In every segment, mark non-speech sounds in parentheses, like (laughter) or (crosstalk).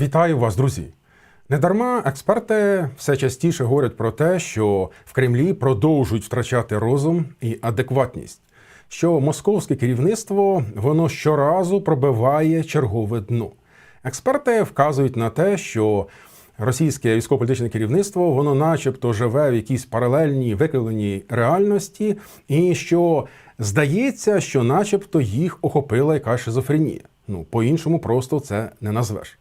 Вітаю вас, друзі! Недарма експерти все частіше говорять про те, що в Кремлі продовжують втрачати розум і адекватність, що московське керівництво воно щоразу пробиває чергове дно. Експерти вказують на те, що російське військово-політичне керівництво воно, начебто, живе в якійсь паралельній викривленій реальності, і що здається, що, начебто, їх охопила якась шизофренія. Ну, по-іншому просто це не назвеш.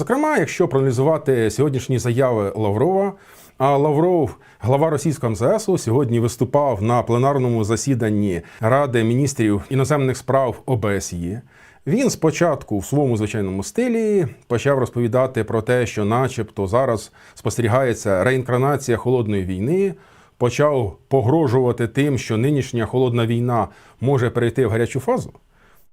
Зокрема, якщо проаналізувати сьогоднішні заяви Лаврова, а Лавров, глава російського МЗСу, сьогодні виступав на пленарному засіданні Ради міністрів іноземних справ ОБСЄ. Він спочатку в своєму звичайному стилі почав розповідати про те, що, начебто, зараз спостерігається реінкарнація холодної війни. Почав погрожувати тим, що нинішня холодна війна може перейти в гарячу фазу.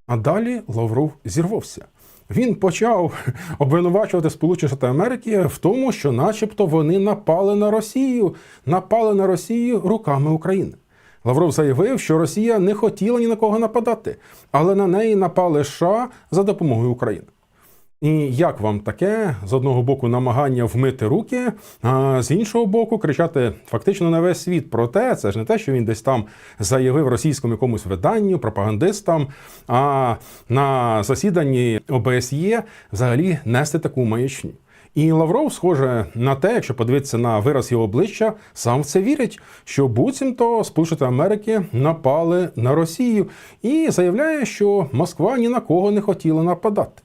А далі Лавров зірвався. Він почав (laughs) обвинувачувати Сполучені Штати Америки в тому, що, начебто, вони напали на Росію, напали на Росію руками України. Лавров заявив, що Росія не хотіла ні на кого нападати, але на неї напали США за допомогою України. І як вам таке з одного боку намагання вмити руки, а з іншого боку, кричати фактично на весь світ про те, це ж не те, що він десь там заявив російському якомусь виданню, пропагандистам, а на засіданні ОБСЄ взагалі нести таку маячню. І Лавров, схоже на те, якщо подивитися на вираз його обличчя, сам в це вірить, що буцімто Сполучені Америки напали на Росію і заявляє, що Москва ні на кого не хотіла нападати.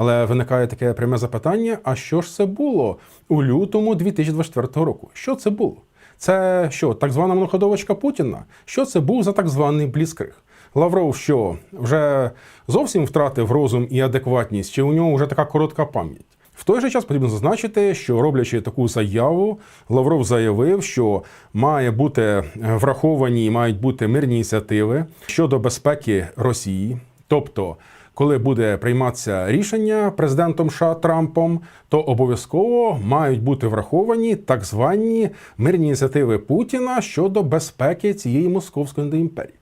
Але виникає таке пряме запитання: а що ж це було у лютому 2024 року? Що це було? Це що, так звана моноходовочка Путіна? Що це був за так званий бліцкриг? Лавров що вже зовсім втратив розум і адекватність, чи у нього вже така коротка пам'ять? В той же час потрібно зазначити, що роблячи таку заяву, Лавров заявив, що має бути враховані, мають бути мирні ініціативи щодо безпеки Росії, тобто. Коли буде прийматися рішення президентом США Трампом, то обов'язково мають бути враховані так звані мирні ініціативи Путіна щодо безпеки цієї московської імперії.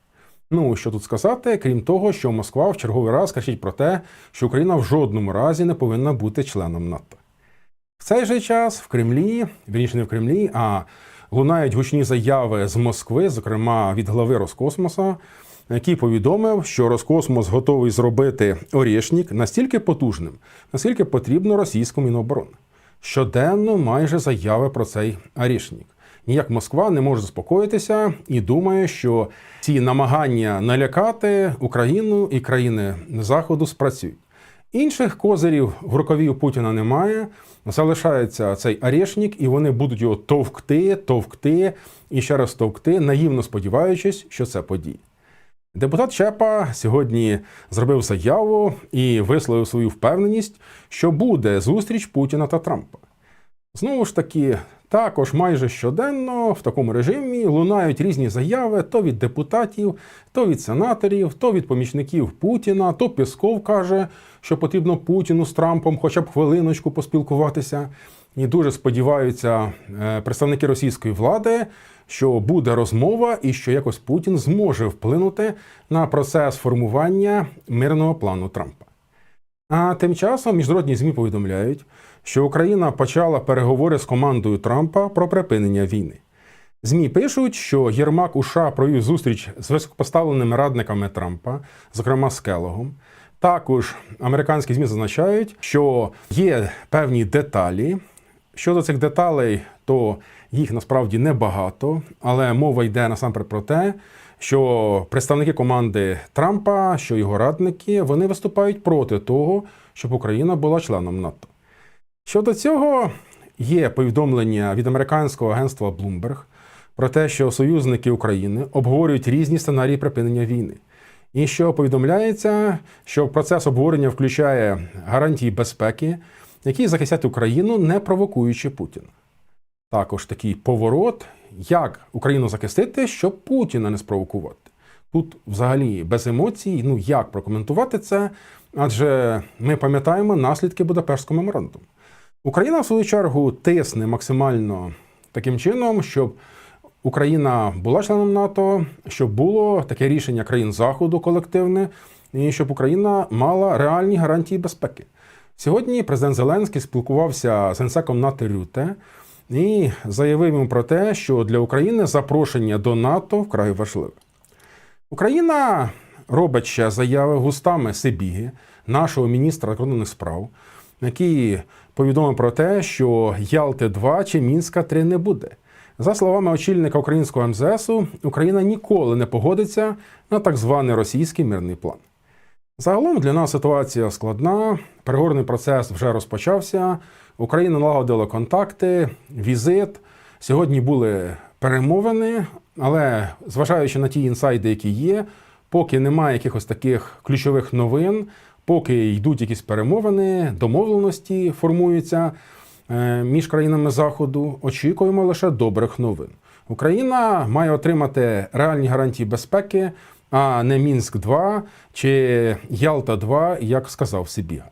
Ну що тут сказати, крім того, що Москва в черговий раз кричить про те, що Україна в жодному разі не повинна бути членом НАТО. В цей же час в Кремлі, вірніше не в Кремлі, а лунають гучні заяви з Москви, зокрема від глави Роскосмоса, який повідомив, що Роскосмос готовий зробити Орєшнік настільки потужним, наскільки потрібно російському міноборони. Щоденно майже заяви про цей Орєшнік. Ніяк Москва не може заспокоїтися і думає, що ці намагання налякати Україну і країни Заходу спрацюють. Інших козирів в рукаві у Путіна немає. Залишається цей Орешник, і вони будуть його товкти, товкти і ще раз товкти, наївно сподіваючись, що це подіє. Депутат Чепа сьогодні зробив заяву і висловив свою впевненість, що буде зустріч Путіна та Трампа. Знову ж таки, також майже щоденно в такому режимі лунають різні заяви то від депутатів, то від сенаторів, то від помічників Путіна, то Пісков каже, що потрібно Путіну з Трампом хоча б хвилиночку поспілкуватися. І дуже сподіваються е, представники російської влади, що буде розмова і що якось Путін зможе вплинути на процес формування мирного плану Трампа. А тим часом міжнародні ЗМІ повідомляють, що Україна почала переговори з командою Трампа про припинення війни. ЗМІ пишуть, що Єрмак у США провів зустріч з високопоставленими радниками Трампа, зокрема з Келогом. Також американські ЗМІ зазначають, що є певні деталі. Щодо цих деталей, то їх насправді небагато, але мова йде насамперед про те, що представники команди Трампа, що його радники, вони виступають проти того, щоб Україна була членом НАТО. Щодо цього є повідомлення від американського агентства Bloomberg про те, що союзники України обговорюють різні сценарії припинення війни. І що повідомляється, що процес обговорення включає гарантії безпеки, які захистять Україну, не провокуючи Путіна. Також такий поворот, як Україну захистити, щоб Путіна не спровокувати. Тут, взагалі, без емоцій, ну як прокоментувати це? Адже ми пам'ятаємо наслідки Будапештського меморандуму. Україна, в свою чергу, тисне максимально таким чином, щоб Україна була членом НАТО, щоб було таке рішення країн Заходу колективне, і щоб Україна мала реальні гарантії безпеки. Сьогодні президент Зеленський спілкувався з генсеком НАТО Рюте і заявив йому про те, що для України запрошення до НАТО вкрай важливе. Україна робить ще заяви густами Сибіги, нашого міністра закордонних справ, який повідомив про те, що Ялти 2 чи Мінська 3 не буде. За словами очільника українського МЗСу, Україна ніколи не погодиться на так званий російський мирний план. Загалом для нас ситуація складна. Переговорний процес вже розпочався. Україна налагодила контакти, візит. Сьогодні були перемовини, але зважаючи на ті інсайди, які є, поки немає якихось таких ключових новин, поки йдуть якісь перемовини, домовленості формуються е, між країнами Заходу, очікуємо лише добрих новин. Україна має отримати реальні гарантії безпеки, а не Мінськ 2 чи Ялта 2, як сказав Сибіга.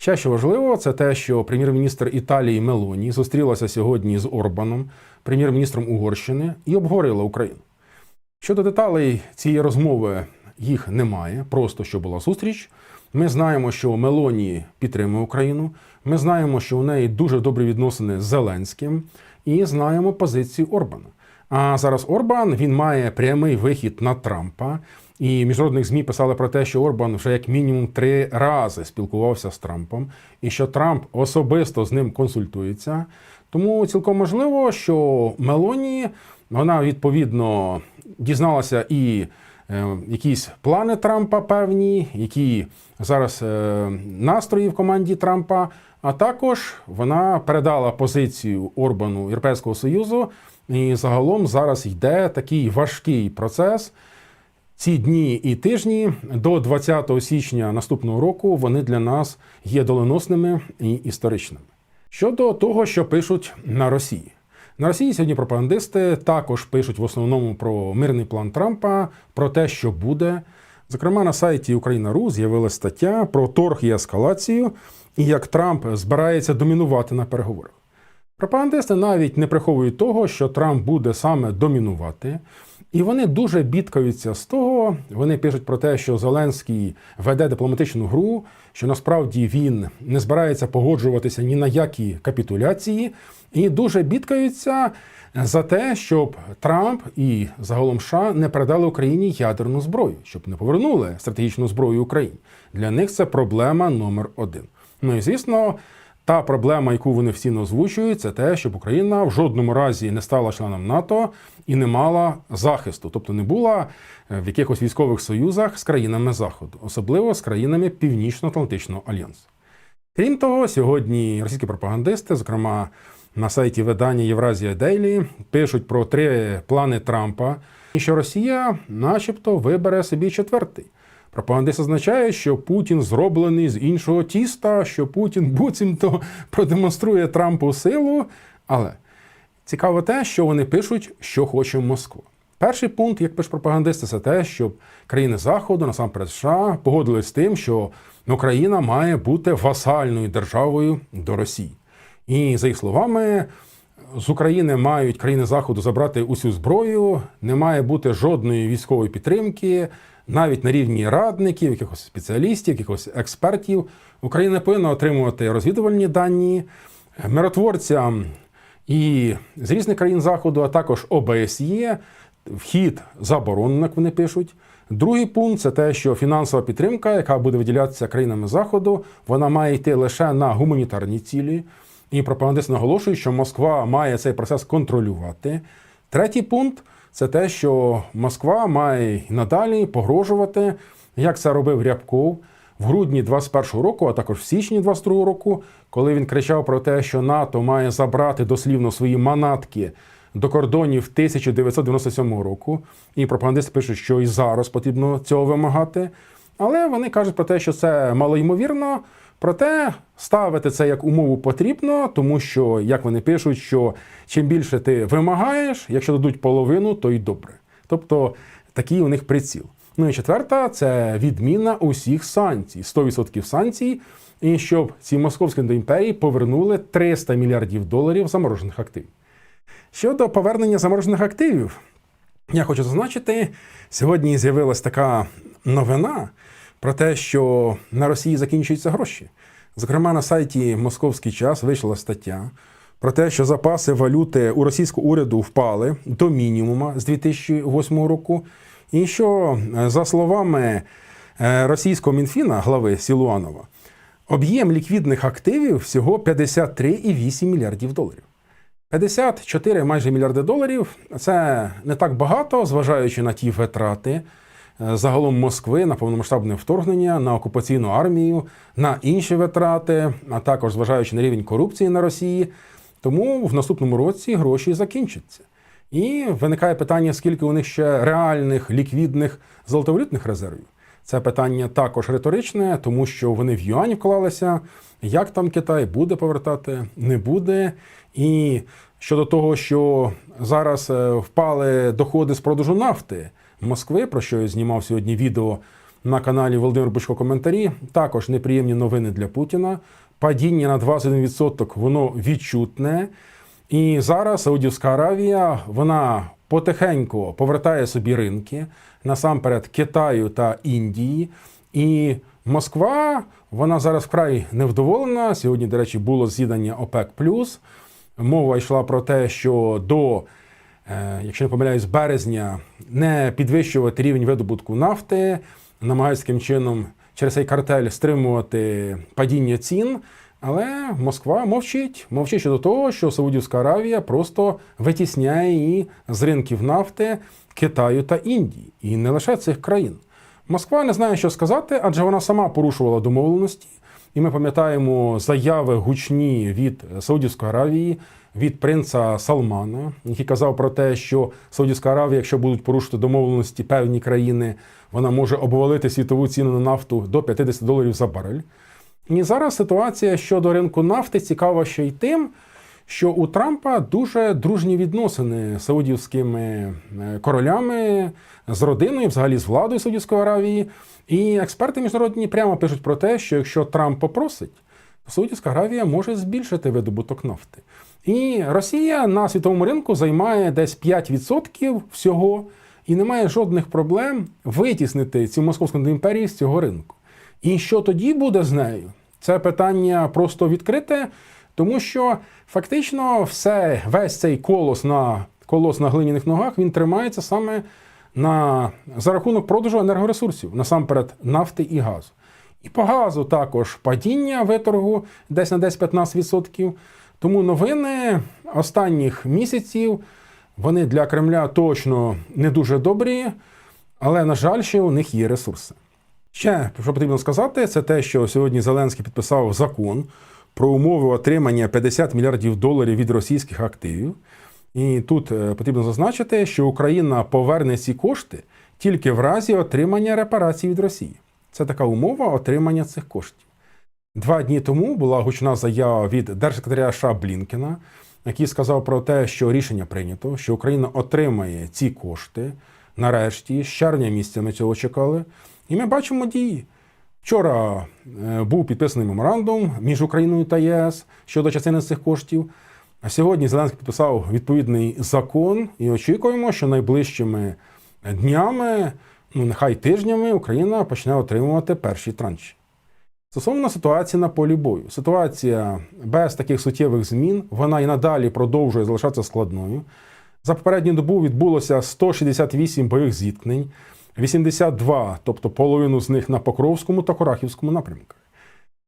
Ще що важливо, це те, що прем'єр-міністр Італії Мелоні зустрілася сьогодні з Орбаном, прем'єр-міністром Угорщини, і обговорила Україну. Щодо деталей цієї розмови їх немає, просто що була зустріч. Ми знаємо, що Мелоні підтримує Україну. Ми знаємо, що у неї дуже добрі відносини з Зеленським, і знаємо позицію Орбана. А зараз Орбан він має прямий вихід на Трампа. І міжнародних ЗМІ писали про те, що Орбан вже як мінімум три рази спілкувався з Трампом, і що Трамп особисто з ним консультується. Тому цілком можливо, що Мелоні вона відповідно дізналася і е, якісь плани Трампа певні, які зараз е, настрої в команді Трампа. А також вона передала позицію Орбану Європейського Союзу. І загалом зараз йде такий важкий процес. Ці дні і тижні до 20 січня наступного року вони для нас є доленосними і історичними. Щодо того, що пишуть на Росії. На Росії сьогодні пропагандисти також пишуть в основному про мирний план Трампа, про те, що буде. Зокрема, на сайті Україна.ру з'явилася стаття про торг і ескалацію, і як Трамп збирається домінувати на переговорах. Пропагандисти навіть не приховують того, що Трамп буде саме домінувати. І вони дуже бідкаються з того. Вони пишуть про те, що Зеленський веде дипломатичну гру, що насправді він не збирається погоджуватися ні на які капітуляції, і дуже бідкаються за те, щоб Трамп і загалом США не передали Україні ядерну зброю, щоб не повернули стратегічну зброю Україні. Для них це проблема номер один. Ну і звісно. Та проблема, яку вони всі озвучують, це те, щоб Україна в жодному разі не стала членом НАТО і не мала захисту, тобто не була в якихось військових союзах з країнами Заходу, особливо з країнами Північно-Атлантичного альянсу. Крім того, сьогодні російські пропагандисти, зокрема на сайті видання Євразія Дейлі, пишуть про три плани Трампа, і що Росія, начебто, вибере собі четвертий. Пропагандист означає, що Путін зроблений з іншого тіста, що Путін буцімто продемонструє Трампу силу. Але цікаво те, що вони пишуть, що хоче Москва. Перший пункт, як пишуть пропагандисти, це те, щоб країни Заходу, насамперед США, погодились з тим, що Україна має бути васальною державою до Росії. І за їх словами, з України мають країни Заходу забрати усю зброю, не має бути жодної військової підтримки навіть на рівні радників, якихось спеціалістів, якихось експертів, Україна повинна отримувати розвідувальні дані миротворцям і з різних країн Заходу, а також ОБСЄ. Вхід заборонено, як вони пишуть. Другий пункт це те, що фінансова підтримка, яка буде виділятися країнами Заходу, вона має йти лише на гуманітарні цілі. І пропагандисти наголошують, що Москва має цей процес контролювати. Третій пункт це те, що Москва має надалі погрожувати, як це робив Рябков в грудні 21-го року, а також в січні 22-го року, коли він кричав про те, що НАТО має забрати дослівно свої манатки до кордонів 1997 року. І пропагандисти пишуть, що і зараз потрібно цього вимагати. Але вони кажуть про те, що це малоймовірно. Проте ставити це як умову потрібно, тому що, як вони пишуть, що чим більше ти вимагаєш, якщо дадуть половину, то й добре. Тобто такий у них приціл. Ну і четверта це відміна усіх санкцій, 100% санкцій, і щоб ці московські імперії повернули 300 мільярдів доларів заморожених активів. Щодо повернення заморожених активів, я хочу зазначити, сьогодні з'явилася така новина про те, що на Росії закінчуються гроші. Зокрема, на сайті Московський час вийшла стаття про те, що запаси валюти у російського уряду впали до мінімума з 2008 року, і що, е, за словами е, російського мінфіна, глави Сілуанова, об'єм ліквідних активів всього 53,8 мільярдів доларів. 54 майже мільярди доларів це не так багато, зважаючи на ті витрати загалом Москви на повномасштабне вторгнення, на окупаційну армію, на інші витрати, а також зважаючи на рівень корупції на Росії. Тому в наступному році гроші закінчаться. І виникає питання, скільки у них ще реальних ліквідних золотовалютних резервів. Це питання також риторичне, тому що вони в юані вклалися. Як там Китай буде повертати, не буде. І щодо того, що зараз е, впали доходи з продажу нафти Москви, про що я знімав сьогодні відео на каналі Володимир Бучко коментарі, також неприємні новини для Путіна. Падіння на 21% воно відчутне. І зараз Саудівська Аравія вона потихеньку повертає собі ринки насамперед Китаю та Індії. І Москва вона зараз вкрай невдоволена. Сьогодні, до речі, було засідання ОПЕК. Мова йшла про те, що до, якщо не помиляюсь, березня не підвищувати рівень видобутку нафти, намагаються таким чином через цей картель стримувати падіння цін. Але Москва мовчить, мовчить щодо того, що Саудівська Аравія просто витісняє її з ринків нафти Китаю та Індії, і не лише цих країн. Москва не знає, що сказати, адже вона сама порушувала домовленості. І ми пам'ятаємо заяви гучні від Саудівської Аравії, від принца Салмана, який казав про те, що Саудівська Аравія, якщо будуть порушити домовленості певні країни, вона може обвалити світову ціну на нафту до 50 доларів за барель. І зараз ситуація щодо ринку нафти цікава ще й тим, що у Трампа дуже дружні відносини з саудівськими е, королями, з родиною, взагалі з владою Саудівської Аравії. І експерти міжнародні прямо пишуть про те, що якщо Трамп попросить, то Саудівська Аравія може збільшити видобуток нафти. І Росія на світовому ринку займає десь 5% всього, і немає жодних проблем витіснити цю московську імперію з цього ринку. І що тоді буде з нею? Це питання просто відкрите, тому що фактично все, весь цей колос на колос на глиняних ногах він тримається саме на, за рахунок продажу енергоресурсів, насамперед нафти і газу. І по газу також падіння виторгу десь на десь 15%. Тому новини останніх місяців вони для Кремля точно не дуже добрі, але, на жаль, ще у них є ресурси. Ще що потрібно сказати, це те, що сьогодні Зеленський підписав закон про умови отримання 50 мільярдів доларів від російських активів. І тут е, потрібно зазначити, що Україна поверне ці кошти тільки в разі отримання репарацій від Росії. Це така умова отримання цих коштів. Два дні тому була гучна заява від держсекретаря США Блінкена, який сказав про те, що рішення прийнято, що Україна отримає ці кошти. Нарешті, з червня місяця ми цього чекали. І ми бачимо дії. Вчора е, був підписаний меморандум між Україною та ЄС щодо частини цих коштів. А сьогодні Зеленський підписав відповідний закон і очікуємо, що найближчими днями, ну нехай тижнями, Україна почне отримувати перші транші. Стосовно ситуації на полі бою, ситуація без таких суттєвих змін, вона і надалі продовжує залишатися складною. За попередню добу відбулося 168 бойових зіткнень, 82, тобто половину з них на Покровському та Корахівському напрямках.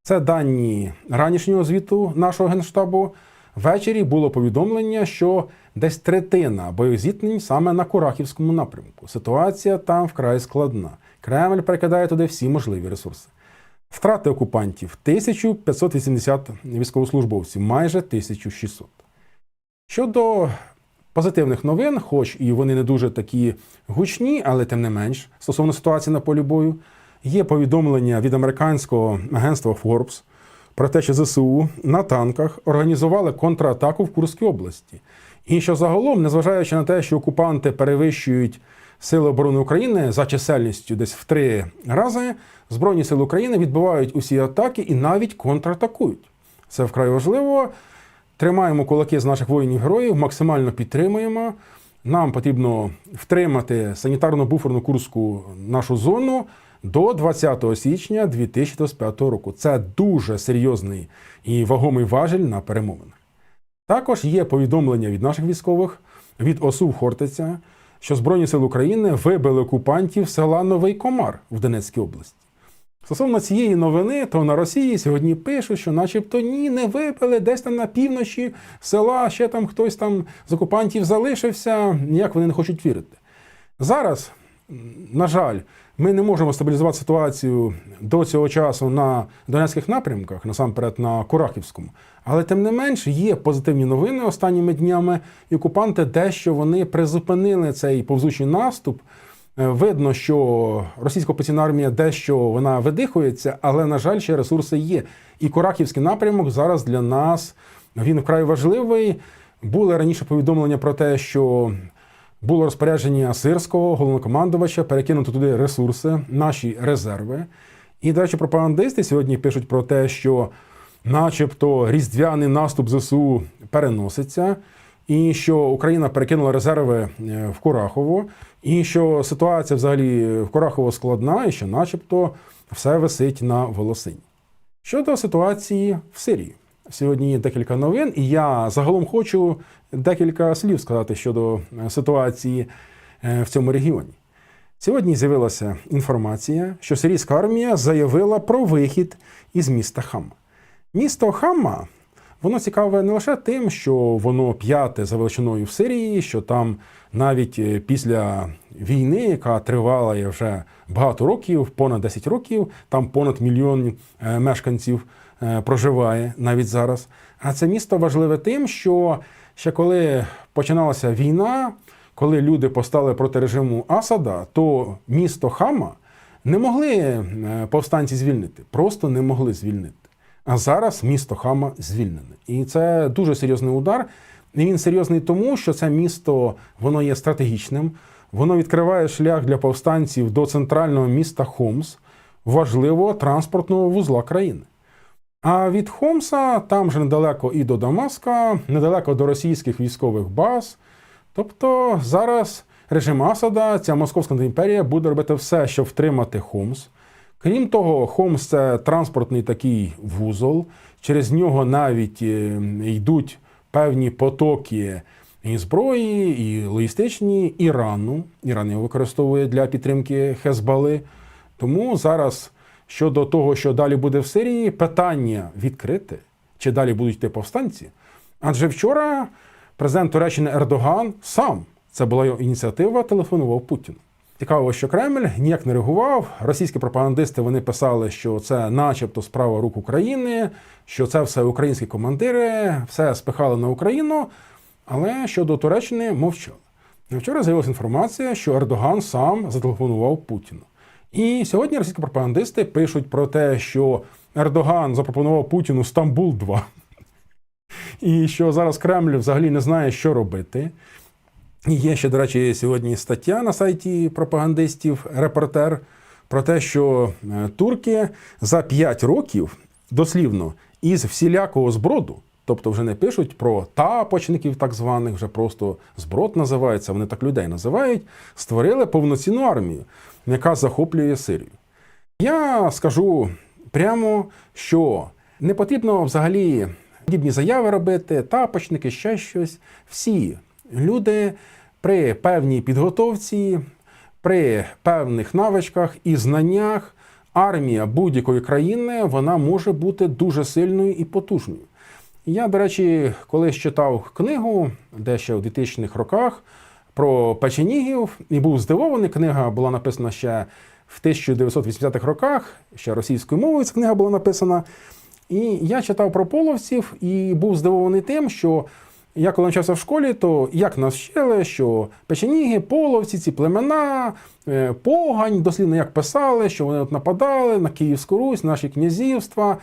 Це дані ранішнього звіту нашого генштабу. Ввечері було повідомлення, що десь третина бойових зіткнень саме на Курахівському напрямку. Ситуація там вкрай складна. Кремль перекидає туди всі можливі ресурси. Втрати окупантів 1580 військовослужбовців, майже 1600. Щодо позитивних новин, хоч і вони не дуже такі гучні, але тим не менш, стосовно ситуації на полі бою, є повідомлення від американського агентства Forbes про те, що ЗСУ на танках організували контратаку в Курській області. І що загалом, незважаючи на те, що окупанти перевищують Сили оборони України за чисельністю десь в три рази, Збройні сили України відбивають усі атаки і навіть контратакують. Це вкрай важливо. Тримаємо кулаки з наших воїнів-героїв, максимально підтримуємо. Нам потрібно втримати санітарно-буферну курську нашу зону, до 20 січня 2025 року. Це дуже серйозний і вагомий важель на перемовинах. Також є повідомлення від наших військових від ОСУ Хортиця, що Збройні сили України вибили окупантів села Новий Комар в Донецькій області. Стосовно цієї новини, то на Росії сьогодні пишуть, що начебто ні, не вибили, десь там на півночі села, ще там хтось там з окупантів залишився, ніяк вони не хочуть вірити. Зараз, на жаль, ми не можемо стабілізувати ситуацію до цього часу на Донецьких напрямках, насамперед на Курахівському. Але тим не менш є позитивні новини останніми днями, і окупанти дещо вони призупинили цей повзучий наступ. Е, Видно, що російська окупаційна армія дещо вона видихується, але на жаль, ще ресурси є. І Курахівський напрямок зараз для нас він вкрай важливий. Були раніше повідомлення про те, що було розпорядження сирського головнокомандувача перекинути туди ресурси, наші резерви. І, до речі, пропагандисти сьогодні пишуть про те, що, начебто, різдвяний наступ ЗСУ переноситься, і що Україна перекинула резерви е, в Курахово, і що ситуація взагалі в Курахово складна, і що, начебто, все висить на волосині. Щодо ситуації в Сирії, сьогодні є декілька новин, і я загалом хочу декілька слів сказати щодо е, ситуації е, в цьому регіоні. Сьогодні з'явилася інформація, що сирійська армія заявила про вихід із міста Хама. Місто Хама воно цікаве не лише тим, що воно п'яте за величиною в Сирії, що там навіть е, після війни, яка тривала вже багато років, понад 10 років, там понад мільйон е, мешканців е, проживає навіть зараз. А це місто важливе тим, що ще коли починалася війна, коли люди постали проти режиму Асада, то місто Хама не могли повстанці звільнити, просто не могли звільнити. А зараз місто Хама звільнене. І це дуже серйозний удар. І він серйозний тому, що це місто воно є стратегічним, воно відкриває шлях для повстанців до центрального міста Хомс, важливого транспортного вузла країни. А від Хомса там же недалеко і до Дамаска, недалеко до російських військових баз. Тобто зараз режим Асада, ця московська імперія буде робити все, щоб втримати Хомс. Крім того, Хомс це транспортний такий вузол. Через нього навіть е, йдуть певні потоки і зброї, і логістичні Ірану. Іран його використовує для підтримки Хезбали. Тому зараз щодо того, що далі буде в Сирії, питання відкрите, чи далі будуть йти повстанці. Адже вчора президент Туреччини Ердоган сам це була його ініціатива, телефонував Путіну. Цікаво, що Кремль ніяк не реагував. Російські пропагандисти вони писали, що це, начебто, справа рук України, що це все українські командири, все спихали на Україну. Але щодо Туреччини мовчали. Вчора з'явилася інформація, що Ердоган сам зателефонував Путіну. І сьогодні російські пропагандисти пишуть про те, що Ердоган запропонував Путіну Стамбул 2 і що зараз Кремль взагалі не знає, що робити. Є ще, до речі, сьогодні стаття на сайті пропагандистів Репортер про те, що е, турки за 5 років дослівно із всілякого зброду, тобто вже не пишуть про тапочників, так званих, вже просто зброд називається, вони так людей називають, створили повноцінну армію, яка захоплює Сирію. Я скажу прямо, що не потрібно взагалі подібні заяви робити, тапочники, ще щось. Всі люди при певній підготовці, при певних навичках і знаннях, армія будь-якої країни вона може бути дуже сильною і потужною. Я, до речі, колись читав книгу, де ще у 2000-х роках, про печенігів, і був здивований. Книга була написана ще в 1980-х роках, ще російською мовою ця книга була написана. І я читав про половців і був здивований тим, що я коли навчався в школі, то як нас вчили, що печеніги, половці, ці племена, е, погань, дослідно як писали, що вони от нападали на Київську Русь, наші князівства,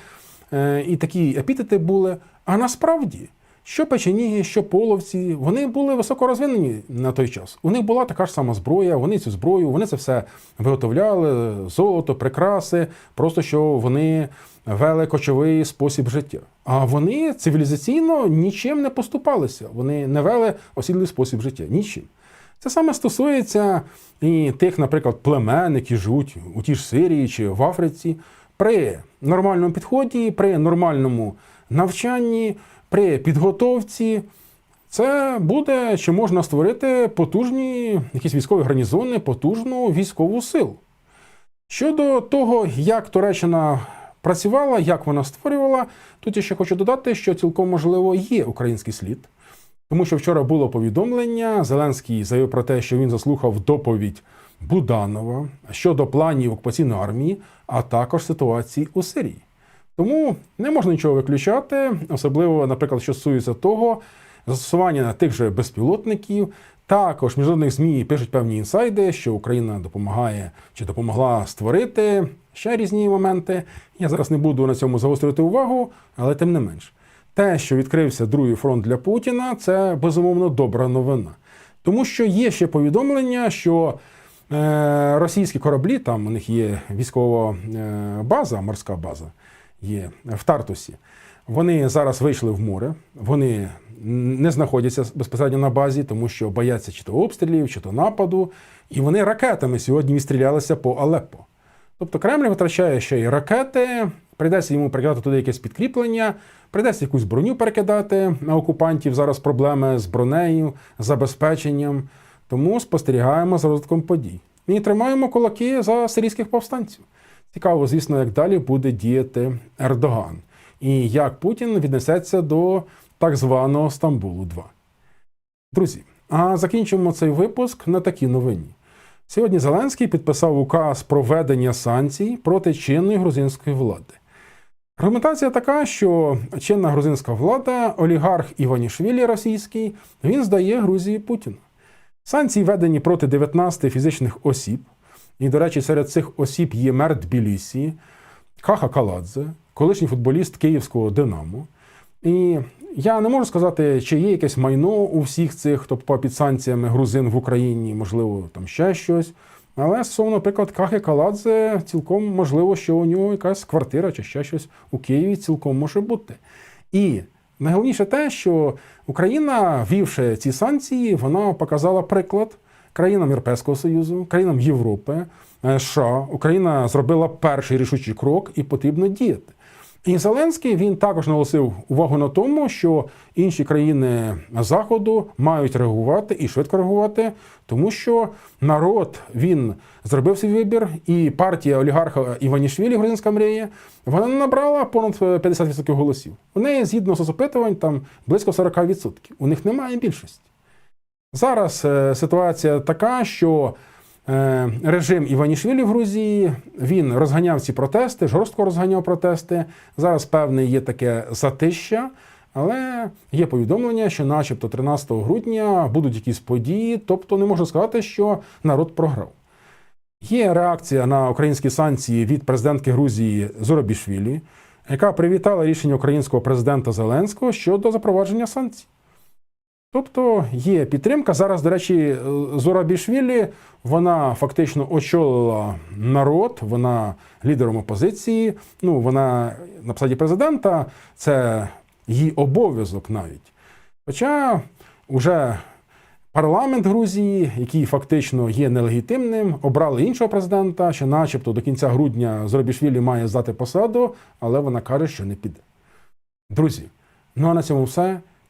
е, і такі епітети були. А насправді, що печеніги, що половці, вони були високо розвинені на той час. У них була така ж сама зброя, вони цю зброю, вони це все виготовляли, золото, прикраси, просто що вони вели кочовий спосіб життя. А вони цивілізаційно нічим не поступалися. Вони не вели осідлий спосіб життя. Нічим. Це саме стосується і тих, наприклад, племен, які живуть у тій ж Сирії чи в Африці. При нормальному підході, при нормальному навчанні, при підготовці. Це буде чи можна створити потужні якісь військові гарнізони, потужну військову силу. Щодо того, як Туреччина працювала, як вона створювала, тут я ще хочу додати, що цілком можливо є український слід. Тому що вчора було повідомлення, Зеленський заявив про те, що він заслухав доповідь Буданова щодо планів окупаційної армії, а також ситуації у Сирії. Тому не можна нічого виключати, особливо, наприклад, що стосується того, застосування тих же безпілотників. Також міжнародних ЗМІ пишуть певні інсайди, що Україна допомагає чи допомогла створити ще різні моменти. Я зараз не буду на цьому загострювати увагу, але тим не менш. Те, що відкрився другий фронт для Путіна, це безумовно добра новина. Тому що є ще повідомлення, що е, російські кораблі, там у них є військова е, база, морська база, є в Тартусі. Вони зараз вийшли в море, вони не знаходяться безпосередньо на базі, тому що бояться чи то обстрілів, чи то нападу. І вони ракетами сьогодні відстрілялися по Алеппо. Тобто Кремль витрачає ще й ракети, прийдеться йому перекидати туди якесь підкріплення, прийдеться якусь броню перекидати на окупантів. Зараз проблеми з бронею, забезпеченням. Тому спостерігаємо за розвитком подій. І тримаємо кулаки за сирійських повстанців. Цікаво, звісно, як далі буде діяти Ердоган і як Путін віднесеться до так званого Стамбулу 2. Друзі, а закінчимо цей випуск на такій новині. Сьогодні Зеленський підписав указ про введення санкцій проти чинної грузинської влади. Аргументація така, що чинна грузинська влада, олігарх Іванішвілі російський, він здає Грузії Путіну. Санкції введені проти 19 фізичних осіб, і, до речі, серед цих осіб є мер Тбілісі, Каха Каладзе, колишній футболіст Київського Динамо. І я не можу сказати, чи є якесь майно у всіх цих, хто попав під санкціями грузин в Україні, можливо, там ще щось. Але стосовно, наприклад, Кахи Каладзе, цілком можливо, що у нього якась квартира чи ще щось у Києві цілком може бути. І найголовніше те, що Україна, ввівши ці санкції, вона показала приклад країнам Європейського Союзу, країнам Європи, е, США. Україна зробила перший рішучий крок і потрібно діяти. І Зеленський він також наголосив увагу на тому, що інші країни Заходу мають реагувати і швидко реагувати, тому що народ він зробив свій вибір, і партія олігарха Іванішвілі, Грузинська мрія, вона набрала понад 50% голосів. У неї згідно з опитувань там близько 40%. У них немає більшості. Зараз е, ситуація така, що е, режим Іванішвілі в Грузії він розганяв ці протести, жорстко розганяв протести. Зараз певне є таке затища, але є повідомлення, що, начебто, 13 грудня будуть якісь події, тобто не можна сказати, що народ програв. Є реакція на українські санкції від президентки Грузії Зоробішвілі, яка привітала рішення українського президента Зеленського щодо запровадження санкцій. Тобто є підтримка. Зараз, до речі, Зорабішвілі вона фактично очолила народ, вона лідером опозиції. Ну, вона на посаді президента, це її обов'язок навіть. Хоча вже парламент Грузії, який фактично є нелегітимним, обрали іншого президента, що, начебто, до кінця грудня Зорабішвілі має здати посаду, але вона каже, що не піде. Друзі, ну а на цьому все.